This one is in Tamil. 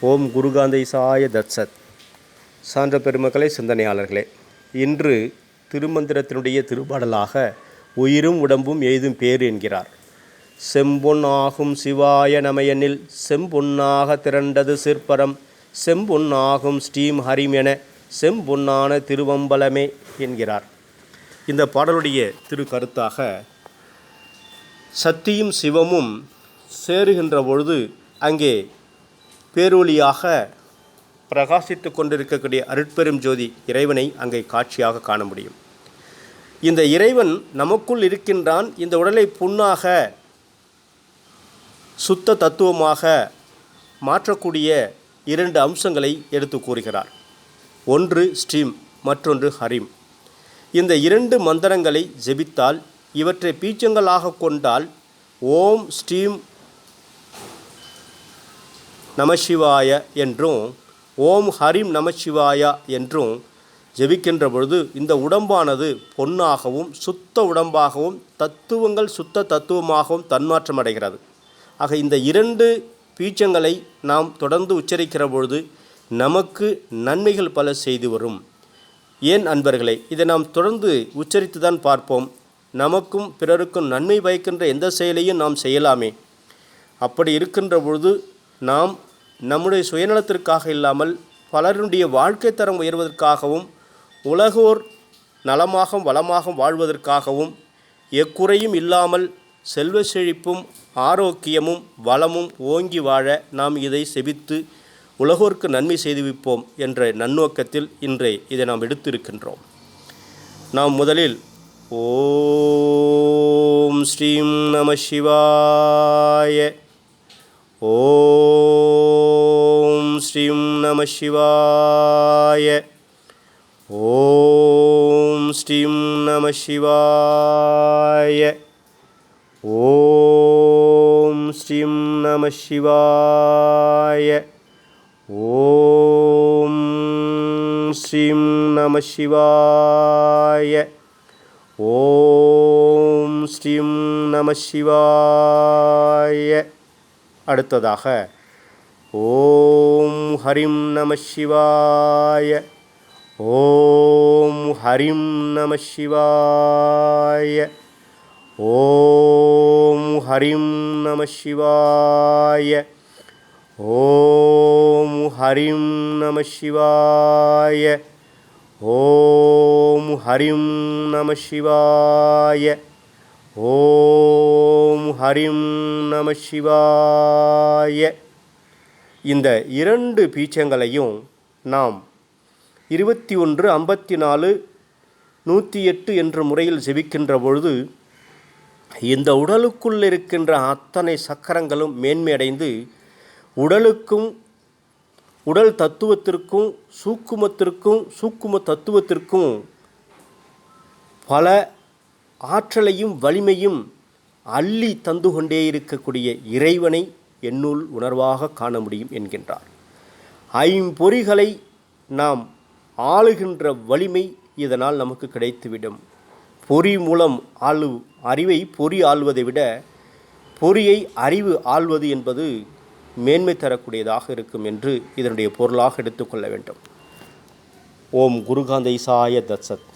ஓம் குருகாந்தை சாய தத்சத். சான்ற பெருமக்களை சிந்தனையாளர்களே இன்று திருமந்திரத்தினுடைய திருப்பாடலாக உயிரும் உடம்பும் எய்தும் பேர் என்கிறார். செம்பொன் ஆகும் சிவாய நமையனில் செம்பொன்னாக திரண்டது சிற்பரம் செம்பொன்னாகும் ஸ்ரீம் ஹரிம் என செம்பொன்னான திருவம்பலமே என்கிறார். இந்த பாடலுடைய திரு கருத்தாக சத்தியும் சிவமும் சேருகின்ற பொழுது அங்கே பேரொலியாக பிரகாசித்து கொண்டிருக்கக்கூடிய அருட்பெரும் ஜோதி இறைவனை அங்கே காட்சியாக காண முடியும். இந்த இறைவன் நமக்குள் இருக்கின்றான். இந்த உடலை புண்ணாக சுத்த தத்துவமாக மாற்றக்கூடிய இரண்டு அம்சங்களை எடுத்து கூறுகிறார். ஒன்று ஸ்ரீம் மற்றொன்று ஹரிம். இந்த இரண்டு மந்திரங்களை ஜெபித்தால் இவற்றை பீச்சங்களாக கொண்டால் ஓம் ஸ்ரீம் நமசிவாய என்றும் ஓம் ஹரிம் நமசிவாயா என்றும் ஜெபிக்கின்ற பொழுது இந்த உடம்பானது பொன்னாகவும் சுத்த உடம்பாகவும் தத்துவங்கள் சுத்த தத்துவமாகவும் தன்மாற்றம் அடைகிறது ஆக இந்த இரண்டு பீச்சங்களை நாம் தொடர்ந்து உச்சரிக்கிற பொழுது நமக்கு நன்மைகள் பல செய்து வரும். ஏன் அன்பர்களே இதை நாம் தொடர்ந்து உச்சரித்து தான் பார்ப்போம். நமக்கும் பிறருக்கும் நன்மை பயக்கின்ற எந்த செயலையும் நாம் செய்யலாமே. அப்படி இருக்கின்ற பொழுது நாம் நம்முடைய சுயநலத்திற்காக இல்லாமல் பலருடைய வாழ்க்கை தரம் உயர்வதற்காகவும் உலகோர் நலமாக வளமாக வாழ்வதற்காகவும் எக்குறையும் இல்லாமல் செல்வ செழிப்பும் ஆரோக்கியமும் வளமும் ஓங்கி வாழ நாம் இதை செவித்து உலகோர்க்கு நன்மை செய்துவிப்போம் என்ற நன்னோக்கத்தில் இன்றை இதை நாம் எடுத்திருக்கின்றோம். நாம் முதலில் ஓம் ஸ்ரீம் நம சிவாய ॐ श्रीं नमः शिवाय। ॐ श्रीं नमः शिवाय। ॐ श्रीं नमः शिवाय। ॐ श्रीं नमः शिवाय। ॐ श्रीं नमः शिवाय। அடுத்ததாக ஓம் ஹரிம் நம சிவாய ஓம் ஹரிம் நம சிவாய ஓம் ஹரிம் நம சிவாய ஓம் ஹரிம் நம சிவாய ஓம் ஹரிம் நம சிவாய ஓம் ஹரிம் நம சிவாய. இந்த இரண்டு பீச்சங்களையும் நாம் இருபத்தி ஒன்று ஐம்பத்தி நாலு நூற்றி எட்டு என்ற முறையில் ஜெபிக்கின்ற பொழுது இந்த உடலுக்குள் இருக்கின்ற அத்தனை சக்கரங்களும் மேன்மையடைந்து உடலுக்கும் உடல் தத்துவத்திற்கும் சூக்குமத்திற்கும் சூக்கும தத்துவத்திற்கும் பல ஆற்றலையும் வலிமையும் அள்ளி தந்து கொண்டே இருக்கக்கூடிய இறைவனை என்னுள் உணர்வாக காண முடியும் என்கின்றார். ஐம்பொறிகளை நாம் ஆளுகின்ற வலிமை இதனால் நமக்கு கிடைத்துவிடும். பொறி மூலம் ஆளு அறிவை பொறி ஆள்வதை விட பொறியை அறிவு ஆள்வது என்பது மேன்மை தரக்கூடியதாக இருக்கும் என்று இதனுடைய பொருளாக எடுத்துக்கொள்ள வேண்டும். ஓம் குருகாந்த இசாய தத்சத்.